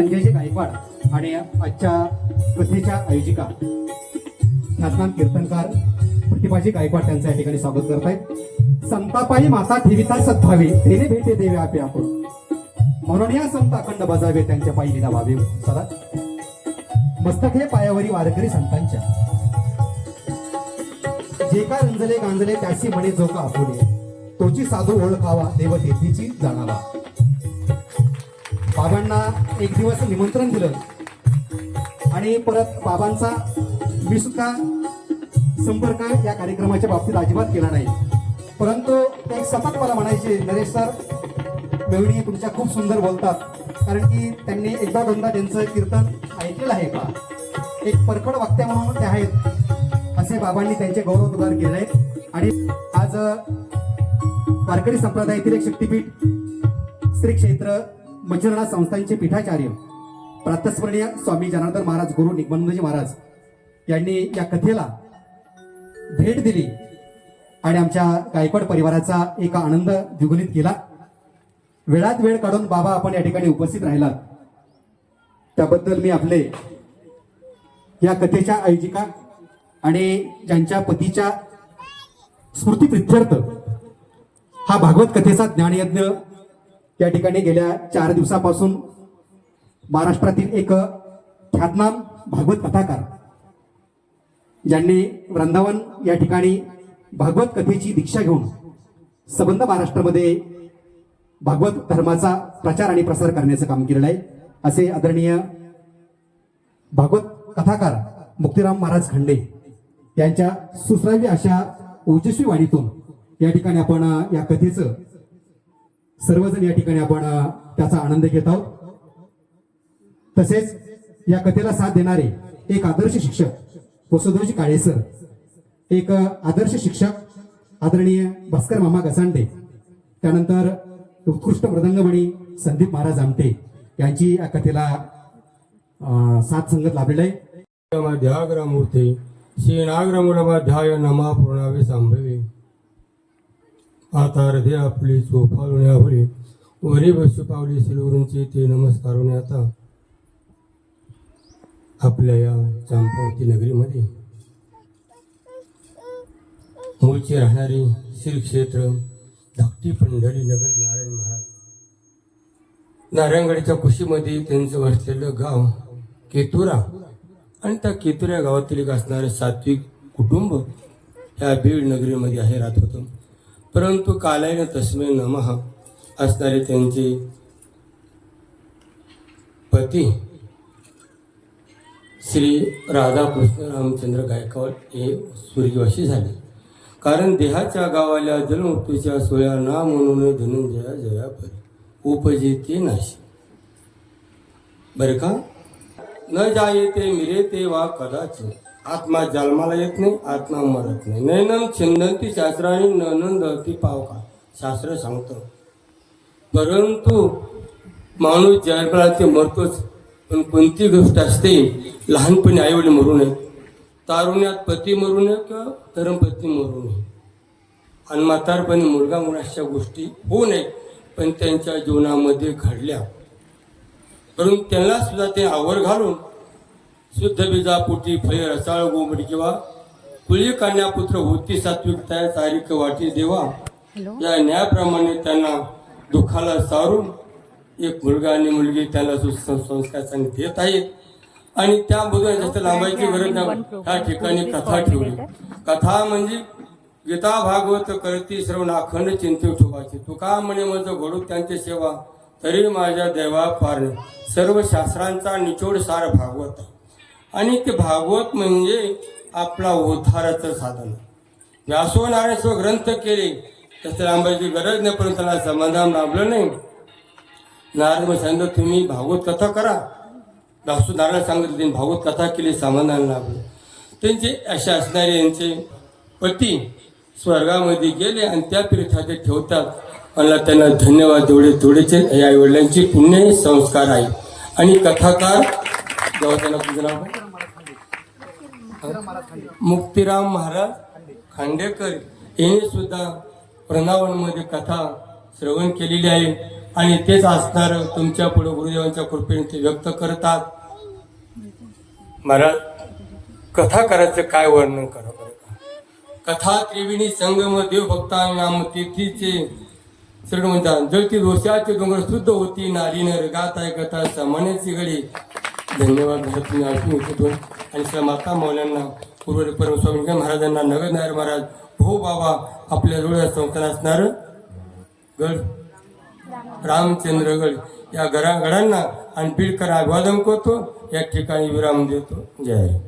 संजयजी गायकवाड आणि आजच्या कथेच्या आयोजिका ख्यातनाम कीर्तनकार प्रतिभाजी गायकवाड त्यांचं या ठिकाणी स्वागत करत आहेत. संतापायी माता ठेविता सद्भावे तेने भेटे देवे आपे आपण. म्हणून या संत अखंड बजावे त्यांच्या पायी लिला व्हावे सदा मस्तक हे पायावरी वारकरी संतांच्या. जे का रंजले गांजले त्याशी म्हणे जो का आपुले. तोची साधू ओळखावा देव तेथीची जाणावा. बाबांना एक दिवस निमंत्रण दिलं. आणि परत बाबांचा मी सुद्धा संपर्क या कार्यक्रमाच्या बाबतीत अजिबात केला नाही. परंतु ते एक सतत मला म्हणायचे नरेश सर मेवणी तुमच्या खूप सुंदर बोलतात. कारण की त्यांनी एकदा दोनदा त्यांचं कीर्तन ऐकलेलं आहे का? एक परखड वक्त्या म्हणून ते आहेत. असे बाबांनी त्यांचे गौरव उद्गार केले. आहेत आणि आज वारकरी संप्रदायातील एक शक्तीपीठ श्री क्षेत्र मंजुनाथ संस्थांचे पीठाचार्य प्रातस्मरणीय स्वामी जनार्दन महाराज गुरु निगमानंदजी महाराज यांनी या कथेला भेट दिली आणि आमच्या गायकवाड परिवाराचा एक आनंद द्विगुणित केला. वेळात वेळ काढून बाबा आपण या ठिकाणी उपस्थित राहिलात. त्याबद्दल मी आपले या कथेच्या आयोजिका आणि ज्यांच्या पतीच्या स्मृतीप्रित्यर्थ हा भागवत कथेचा ज्ञानयज्ञ या ठिकाणी गेल्या चार दिवसापासून महाराष्ट्रातील एक ख्यातनाम भागवत कथाकार ज्यांनी वृंदावन या ठिकाणी भागवत कथेची दीक्षा घेऊन संबंध महाराष्ट्रामध्ये भागवत धर्माचा प्रचार आणि प्रसार करण्याचं काम केलेलं आहे. असे आदरणीय भागवत कथाकार मुक्तिराम महाराज खंडे यांच्या सुश्राव्य अशा ओजस्वी वाणीतून या ठिकाणी आपण या कथेचं सर्वजण या ठिकाणी आपण त्याचा आनंद घेत आहोत. तसेच या कथेला साथ देणारे एक आदर्श शिक्षक वसुदेवजी काळेसर एक आदर्श शिक्षक आदरणीय भास्कर मामा गसांडे त्यानंतर उत्कृष्ट मृदंगमणी संदीप महाराज आमटे यांची या कथेला साथ संगत लाभलेला आहे. मध्याग्रमूर्ती श्रीनाग्रमुलमध्याय नमा पूर्णावे संभवे. आता अर्धे आपली चोफाळून आवली वरी बसू पावली सिलवरूनचे ते नमस्कारून आता. आपल्या या चांपावती नगरीमध्ये मूळचे राहणारे श्री क्षेत्र धाकटी पंढरी नगर नारायण महाराज. नारायणगडच्या कुशीमध्ये त्यांचं वसलेलं गाव केतुरा. आणि त्या केतुरा गावातील एक असणारे सात्विक कुटुंब ह्या बीड नगरीमध्ये आहे राहत होतं परंतु कालायन तस्मे नमः असणारे त्यांचे पती श्री राधाकृष्ण रामचंद्र गायकवाड हे सूर्यवाशी झाले. कारण देहाच्या गावाला जन्ममृत्यूच्या सोया ना म्हणून धनंजया जया परी उपजे ते नाशी. बरं का? न जायते ते मिरे ते वा कदाचित. आत्मा जन्माला येत नाही आत्मा मरत नाही. नैनम छिंदंती शास्त्राने आणि ती पाव का शास्त्र सांगतं. परंतु माणूस जन्माला ते मरतोच पण कोणती गोष्ट असते लहानपणी आईवडील मरू नये तारुण्यात पती मरू नये किंवा धर्मपत्नी मरू नये. आणि म्हातारपणी मुलगा मुलाच्या गोष्टी होऊ नये पण त्यांच्या जीवनामध्ये घडल्या. परंतु त्यांना सुद्धा ते आवर घालून शुद्ध बीजापोटी फळे रसाळ गोमडी किंवा कुळी कन्यापुत्र होती सात्विकता तारीख वाटी देवा. या न्यायाप्रमाणे त्यांना दुःखाला सारून एक मुलगा आणि मुलगी त्याला सुसंस्कार चांगले देत आहेत आणि त्यामधून जास्त लांबायची गरज नाही. त्या ठिकाणी कथा ठेवली. कथा म्हणजे गीता भागवत करती श्रवण अखंड चिंते ठोवायची तुका म्हणे माझं घडू त्यांची सेवा तरी माझ्या देवा पार सर्व शास्त्रांचा निचोड सार भागवत. आहे. आणि ते भागवत म्हणजे आपला उद्धाराचं साधन. व्यासोनारायण स्व ग्रंथ केले तसं लांबायची गरज नाही पण त्याला समाधान लाभलं नाही. नारायण सांगितलं तुम्ही भागवत कथा करा. दासू नारायण सांगितलं त्यांनी भागवत कथा केली समाधान लाभलं. त्यांचे असे असणारे यांचे पती स्वर्गामध्ये गेले आणि त्या तीर्थात ते ठेवतात. मला त्यांना धन्यवाद जेवढे तेवढेचे या आई वडिलांचे पुण्य संस्कार आहे. आणि कथाकार जेव्हा त्यांना तुझं नाव काय? मुक्तिराम महाराज खांडेकर. यांनी सुद्धा वृंदावनमध्ये कथा श्रवण केलेली आहे आणि तेच असणार तुमच्यापुढे गुरुदेवांच्या कृपेने ते व्यक्त करतात. महाराज कथा करायचं काय वर्णन करा बरं का? कथा त्रिवेणी संगम देव भक्ता तिथीचे तीर्थीचे म्हणतात. जळती दोषाचे डोंगर शुद्ध होती नारी नर गाताय कथा सामान्याची घडी धन्यवाद भारत मी ऐकून इच्छितो आणि श्री माता मौल्यांना पूर्व परमस्वामी महाराजांना नगर नायर महाराज हो बाबा आपल्या डोळ्यात संस्थान असणार गड रामचंद्रगड. या घरा गडांना आणि बिडकर अभिवादन करतो. या ठिकाणी विराम देतो. जय हरी.